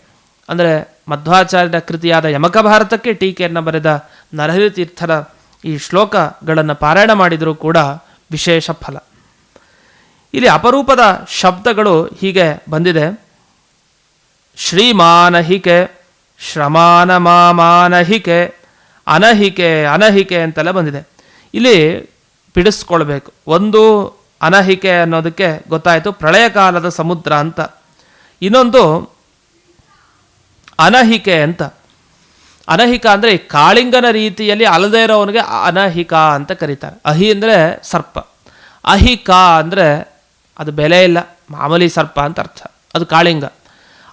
[SPEAKER 1] ಅಂದರೆ ಮಧ್ವಾಚಾರ್ಯರ ಕೃತಿಯಾದ ಯಮಕ ಭಾರತಕ್ಕೆ ಟೀಕೆಯನ್ನು ಬರೆದ ನರಹರಿ ತೀರ್ಥರ ಈ ಶ್ಲೋಕಗಳನ್ನು ಪಾರಾಯಣ ಮಾಡಿದರೂ ಕೂಡ ವಿಶೇಷ ಫಲ. ಇಲ್ಲಿ ಅಪರೂಪದ ಶಬ್ದಗಳು ಹೀಗೆ ಬಂದಿದೆ. ಶ್ರೀಮಾನಹಿಕೆ ಶ್ರಮಾನ ಮಾಮಾನಹಿಕೆ, ಅನಹಿಕೆ ಅನಹಿಕೆ ಅಂತೆಲ್ಲ ಬಂದಿದೆ. ಇಲ್ಲಿ ಬಿಡಿಸ್ಕೊಳ್ಬೇಕು. ಒಂದು ಅನಹಿಕೆ ಅನ್ನೋದಕ್ಕೆ ಗೊತ್ತಾಯಿತು, ಪ್ರಳಯ ಕಾಲದ ಸಮುದ್ರ ಅಂತ. ಇನ್ನೊಂದು ಅನಹಿಕೆ ಅಂತ. ಅನಹಿಕ ಅಂದರೆ ಕಾಳಿಂಗನ ರೀತಿಯಲ್ಲಿ ಅಲ್ಲದೇ ಇರೋವನಿಗೆ ಅನಹಿಕ ಅಂತ ಕರೀತಾರೆ. ಅಹಿ ಅಂದರೆ ಸರ್ಪ. ಅಹಿಕ ಅಂದರೆ ಅದು ಬೆಲೆ ಇಲ್ಲ, ಮಾಮೂಲಿ ಸರ್ಪ ಅಂತ ಅರ್ಥ. ಅದು ಕಾಳಿಂಗ.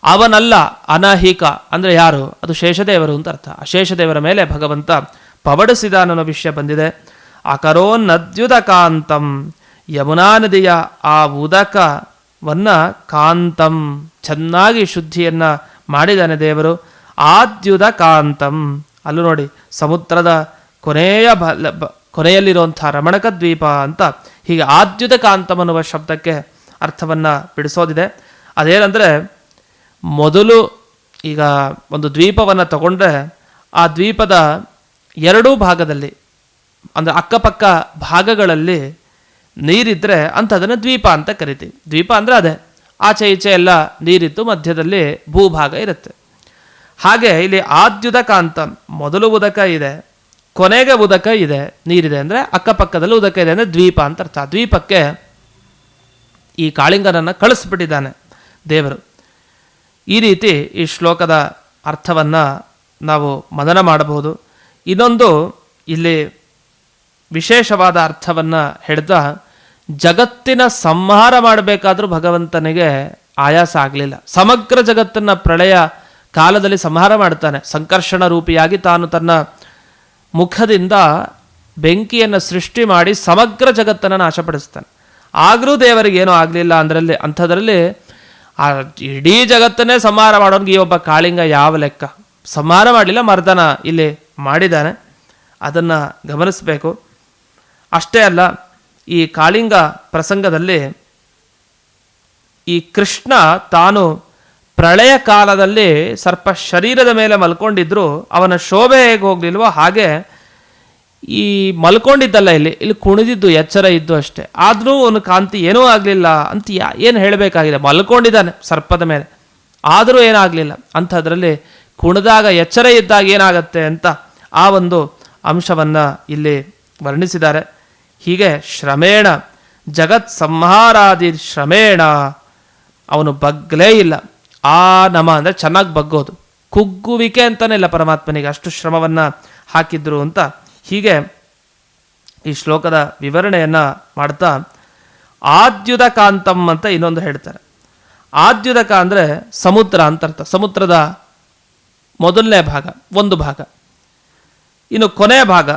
[SPEAKER 1] ಅವನಲ್ಲ ಅನಹಿಕ ಅಂದರೆ ಯಾರು? ಅದು ಶೇಷದೇವರು ಅಂತ ಅರ್ಥ. ಆ ಶೇಷದೇವರ ಮೇಲೆ ಭಗವಂತ ಪವಡಿಸಿದ ಅನ್ನೋ ವಿಷಯ ಬಂದಿದೆ. ಅಕರೋ ನದ್ಯುದಕಾಂತಂ ಯಮುನಾ ನದಿಯ ಆ ಉದಕವನ್ನು ಕಾಂತಂ. ಚೆನ್ನಾಗಿ ಶುದ್ಧಿಯನ್ನು ಮಾಡಿದ್ದಾನೆ ದೇವರು. ಆದ್ಯುದ ಕಾಂತಂ ಅಲ್ಲೂ ನೋಡಿ, ಸಮುದ್ರದ ಕೊನೆಯ ಬ ಕೊನೆಯಲ್ಲಿರುವಂಥ ರಮಣಕ ದ್ವೀಪ ಅಂತ ಹೀಗೆ ಆದ್ಯುದ ಕಾಂತಂ ಅನ್ನುವ ಶಬ್ದಕ್ಕೆ ಅರ್ಥವನ್ನು ಬಿಡಿಸೋದಿದೆ. ಅದೇನೆಂದರೆ, ಮೊದಲು ಈಗ ಒಂದು ದ್ವೀಪವನ್ನು ತಗೊಂಡ್ರೆ ಆ ದ್ವೀಪದ ಎರಡೂ ಭಾಗದಲ್ಲಿ ಅಂದರೆ ಅಕ್ಕಪಕ್ಕ ಭಾಗಗಳಲ್ಲಿ ನೀರಿದ್ದರೆ ಅಂಥದನ್ನು ದ್ವೀಪ ಅಂತ ಕರಿತೀವಿ. ದ್ವೀಪ ಅಂದರೆ ಅದೇ. ಆಚೆ ಈಚೆ ಎಲ್ಲ ನೀರಿತ್ತು ಮಧ್ಯದಲ್ಲಿ ಭೂಭಾಗ ಇರುತ್ತೆ. ಹಾಗೆ ಇಲ್ಲಿ ಆದ್ಯುದಕ ಅಂತ ಮೊದಲು ಉದಕ ಇದೆ, ಕೊನೆಗೆ ಉದಕ ಇದೆ, ನೀರಿದೆ ಅಂದರೆ ಅಕ್ಕಪಕ್ಕದಲ್ಲಿ ಉದಕ ಇದೆ ಅಂದರೆ ದ್ವೀಪ ಅಂತ ಅರ್ಥ. ದ್ವೀಪಕ್ಕೆ ಈ ಕಾಳಿಂಗನನ್ನು ಕಳಿಸ್ಬಿಟ್ಟಿದ್ದಾನೆ ದೇವರು. ಈ ರೀತಿ ಈ ಶ್ಲೋಕದ ಅರ್ಥವನ್ನು ನಾವು ಮನನ ಮಾಡಬಹುದು. ಇನ್ನೊಂದು ಇಲ್ಲಿ ವಿಶೇಷವಾದ ಅರ್ಥವನ್ನು ಹೇಳ್ತಾ ಜಗತ್ತಿನ ಸಂಹಾರ ಮಾಡಬೇಕಾದ್ರೂ ಭಗವಂತನಿಗೆ ಆಯಾಸ ಆಗಲಿಲ್ಲ. ಸಮಗ್ರ ಜಗತ್ತನ್ನು ಪ್ರಳಯ ಕಾಲದಲ್ಲಿ ಸಂಹಾರ ಮಾಡ್ತಾನೆ. ಸಂಕರ್ಷಣ ರೂಪಿಯಾಗಿ ತಾನು ತನ್ನ ಮುಖದಿಂದ ಬೆಂಕಿಯನ್ನು ಸೃಷ್ಟಿ ಮಾಡಿ ಸಮಗ್ರ ಜಗತ್ತನ್ನು ನಾಶಪಡಿಸ್ತಾನೆ. ಆದರೂ ದೇವರಿಗೆ ಏನೂ ಆಗಲಿಲ್ಲ ಅಂದ್ರಲ್ಲಿ, ಅಂಥದ್ರಲ್ಲಿ ಆ ಇಡೀ ಜಗತ್ತನ್ನೇ ಸಂಹಾರ ಮಾಡೋನ್ಗೆ ಈ ಒಬ್ಬ ಕಾಳಿಂಗ ಯಾವ ಲೆಕ್ಕ? ಸಂಹಾರ ಮಾಡಲಿಲ್ಲ, ಮರ್ದನ ಇಲ್ಲಿ ಮಾಡಿದ್ದಾನೆ. ಅದನ್ನು ಗಮನಿಸಬೇಕು. ಅಷ್ಟೇ ಅಲ್ಲ, ಈ ಕಾಳಿಂಗ ಪ್ರಸಂಗದಲ್ಲಿ ಈ ಕೃಷ್ಣ ತಾನು ಪ್ರಳಯ ಕಾಲದಲ್ಲಿ ಸರ್ಪ ಶರೀರದ ಮೇಲೆ ಮಲ್ಕೊಂಡಿದ್ರು, ಅವನ ಶೋಭೆ ಹೇಗೆ ಹೋಗ್ಲಿಲ್ವೋ ಹಾಗೆ ಈ ಮಲ್ಕೊಂಡಿದ್ದಲ್ಲ ಇಲ್ಲಿ ಇಲ್ಲಿ ಕುಣಿದಿದ್ದು, ಎಚ್ಚರ ಇದ್ದು ಅಷ್ಟೇ. ಆದರೂ ಅವನು ಕಾಂತಿ ಏನೂ ಆಗಲಿಲ್ಲ ಅಂತ ಯಾ, ಏನು ಹೇಳಬೇಕಾಗಿದೆ ಮಲ್ಕೊಂಡಿದ್ದಾನೆ ಸರ್ಪದ ಮೇಲೆ. ಆದರೂ ಏನಾಗಲಿಲ್ಲ, ಅಂಥದ್ರಲ್ಲಿ ಕುಣಿದಾಗ ಎಚ್ಚರ ಇದ್ದಾಗ ಏನಾಗತ್ತೆ ಅಂತ ಆ ಒಂದು ಅಂಶವನ್ನು ಇಲ್ಲಿ ವರ್ಣಿಸಿದ್ದಾರೆ. ಹೀಗೆ ಶ್ರಮೇಣ, ಜಗತ್ ಸಂಹಾರಾದಿ ಶ್ರಮೇಣ, ಅವನು ಬಗ್ಗಲೇ ಇಲ್ಲ. ಆ ನಮ ಅಂದರೆ ಚೆನ್ನಾಗಿ ಬಗ್ಗೋದು. ಕುಗ್ಗುವಿಕೆ ಅಂತಲೇ ಇಲ್ಲ ಪರಮಾತ್ಮನಿಗೆ ಅಷ್ಟು ಶ್ರಮವನ್ನು ಹಾಕಿದ್ರು ಅಂತ. ಹೀಗೆ ಈ ಶ್ಲೋಕದ ವಿವರಣೆಯನ್ನು ಮಾಡ್ತಾ ಆದ್ಯುದ ಕಾಂತಂ ಅಂತ ಇನ್ನೊಂದು ಹೇಳ್ತಾರೆ. ಆದ್ಯುದಕ ಅಂದರೆ ಸಮುದ್ರ ಅಂತ ಅರ್ಥ. ಸಮುದ್ರದ ಮೊದಲನೇ ಭಾಗ, ಒಂದು ಭಾಗ. ಇನ್ನು ಕೊನೆಯ ಭಾಗ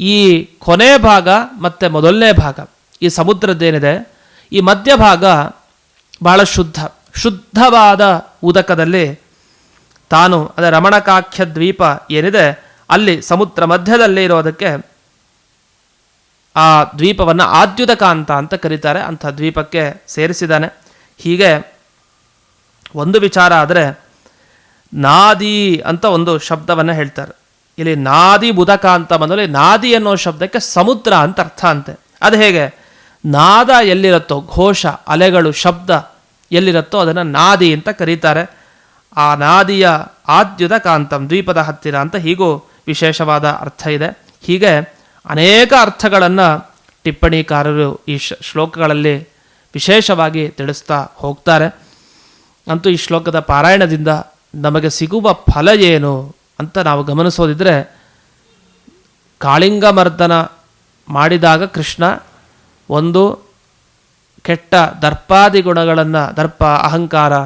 [SPEAKER 1] ಈ ಕೊನೆ ಭಾಗ ಮತ್ತು ಮೊದಲನೇ ಭಾಗ, ಈ ಸಮುದ್ರದ್ದೇನಿದೆ, ಈ ಮಧ್ಯಭಾಗ ಬಹಳ ಶುದ್ಧ, ಶುದ್ಧವಾದ ಉದಕದಲ್ಲಿ ತಾನು ಅದೇ ರಮಣಕಾಖ್ಯ ದ್ವೀಪ ಏನಿದೆ, ಅಲ್ಲಿ ಸಮುದ್ರ ಮಧ್ಯದಲ್ಲಿ ಇರೋದಕ್ಕೆ ಆ ದ್ವೀಪವನ್ನು ಆದ್ಯುದಕಾಂತ ಅಂತ ಕರೀತಾರೆ, ಅಂಥ ದ್ವೀಪಕ್ಕೆ ಸೇರಿಸಿದ್ದಾನೆ. ಹೀಗೆ ಒಂದು ವಿಚಾರ ಆದರೆ ನಾದಿ ಅಂತ ಒಂದು ಶಬ್ದವನ್ನು ಹೇಳ್ತಾರೆ. ಇಲ್ಲಿ ನಾದಿ ಬುಧಕ ಅಂತ ಬಂದಲ್ಲಿ ನಾದಿ ಅನ್ನೋ ಶಬ್ದಕ್ಕೆ ಸಮುದ್ರ ಅಂತ ಅರ್ಥ ಅಂತೆ. ಅದು ಹೇಗೆ? ನಾದ ಎಲ್ಲಿರುತ್ತೋ, ಘೋಷ, ಅಲೆಗಳು, ಶಬ್ದ ಎಲ್ಲಿರುತ್ತೋ ಅದನ್ನು ನಾದಿ ಅಂತ ಕರೀತಾರೆ. ಆ ನಾದಿಯ ಆದ್ಯುತ ಕಾಂತಂ, ದ್ವೀಪದ ಹತ್ತಿರ ಅಂತ ಹೀಗೂ ವಿಶೇಷವಾದ ಅರ್ಥ ಇದೆ. ಹೀಗೆ ಅನೇಕ ಅರ್ಥಗಳನ್ನು ಟಿಪ್ಪಣಿಕಾರರು ಈ ಶ್ಲೋಕಗಳಲ್ಲಿ ವಿಶೇಷವಾಗಿ ತಿಳಿಸ್ತಾ ಹೋಗ್ತಾರೆ. ಅಂತೂ ಈ ಶ್ಲೋಕದ ಪಾರಾಯಣದಿಂದ ನಮಗೆ ಸಿಗುವ ಫಲ ಏನು? ಅಂತ ನಾವು ಗಮನಿಸೋದಿದ್ರೆ, ಕಾಳಿಂಗ ಮರ್ದನ ಮಾಡಿದಾಗ ಕೃಷ್ಣ ಒಂದು ಕೆಟ್ಟ ದರ್ಪಾದಿ ಗುಣಗಳನ್ನು, ದರ್ಪ, ಅಹಂಕಾರ,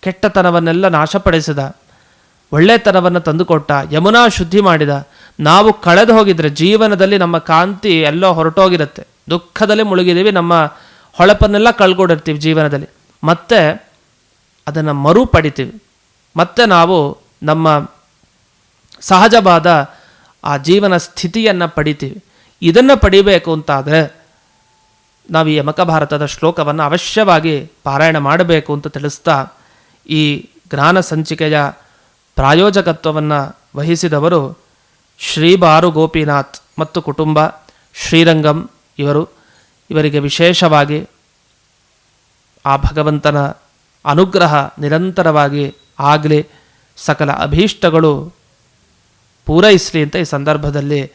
[SPEAKER 1] ಕೆಟ್ಟತನವನ್ನೆಲ್ಲ ನಾಶಪಡಿಸಿದ, ಒಳ್ಳೆತನವನ್ನು ತಂದುಕೊಟ್ಟ, ಯಮುನಾ ಶುದ್ಧಿ ಮಾಡಿದ, ನಾವು ಕಳೆದು ಹೋಗಿದ್ರೆ ಜೀವನದಲ್ಲಿ ನಮ್ಮ ಕಾಂತಿ ಎಲ್ಲೋ ಹೊರಟೋಗಿರುತ್ತೆ. ದುಃಖದಲ್ಲಿ ಮುಳುಗಿದ್ದೀವಿ, ನಮ್ಮ ಹೊಳಪನ್ನೆಲ್ಲ ಕಳ್ಕೊಂಡಿರ್ತೀವಿ ಜೀವನದಲ್ಲಿ. ಮತ್ತೆ ಅದನ್ನು ಮರು ಪಡಿತೀವಿ ಮತ್ತೆ ನಾವು ನಮ್ಮ ಸಹಜವಾದ ಆ ಜೀವನ ಸ್ಥಿತಿಯನ್ನು ಪಡಿತೀವಿ. ಇದನ್ನು ಪಡಿಬೇಕು ಅಂತಾದರೆ ನಾವು ಈ ಯಮಕ ಭಾರತದ ಶ್ಲೋಕವನ್ನು ಅವಶ್ಯವಾಗಿ ಪಾರಾಯಣ ಮಾಡಬೇಕು ಅಂತ ತಿಳಿಸ್ತಾ ಈ ಜ್ಞಾನ ಸಂಚಿಕೆಯ ಪ್ರಾಯೋಜಕತ್ವವನ್ನು ವಹಿಸಿದವರು ಶ್ರೀ ಬಾರು ಗೋಪಿನಾಥ್ ಮತ್ತು ಕುಟುಂಬ, ಶ್ರೀರಂಗಂ ಇವರು. ಇವರಿಗೆ ವಿಶೇಷವಾಗಿ ಆ ಭಗವಂತನ ಅನುಗ್ರಹ ನಿರಂತರವಾಗಿ ಆಗಲಿ, ಸಕಲ ಅಭೀಷ್ಟಗಳು ಪೂರೈಸಲಿ ಅಂತ ಈ ಸಂದರ್ಭದಲ್ಲಿ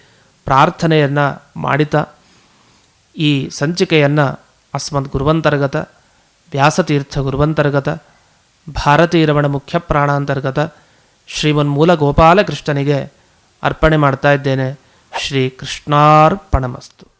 [SPEAKER 1] ಪ್ರಾರ್ಥನೆಯನ್ನು ಮಾಡಿತಾ ಈ ಸಂಚಿಕೆಯನ್ನು ಅಸ್ಮದ್ ಗುರುವಂತರ್ಗತ, ವ್ಯಾಸತೀರ್ಥ ಗುರುವಂತರ್ಗತ ಭಾರತೀರಮಣ ಮುಖ್ಯ ಪ್ರಾಣಾಂತರ್ಗತ ಶ್ರೀಮನ್ಮೂಲ ಗೋಪಾಲಕೃಷ್ಣನಿಗೆ ಅರ್ಪಣೆ ಮಾಡ್ತಾ ಇದ್ದೇನೆ. ಶ್ರೀ ಕೃಷ್ಣಾರ್ಪಣಮಸ್ತು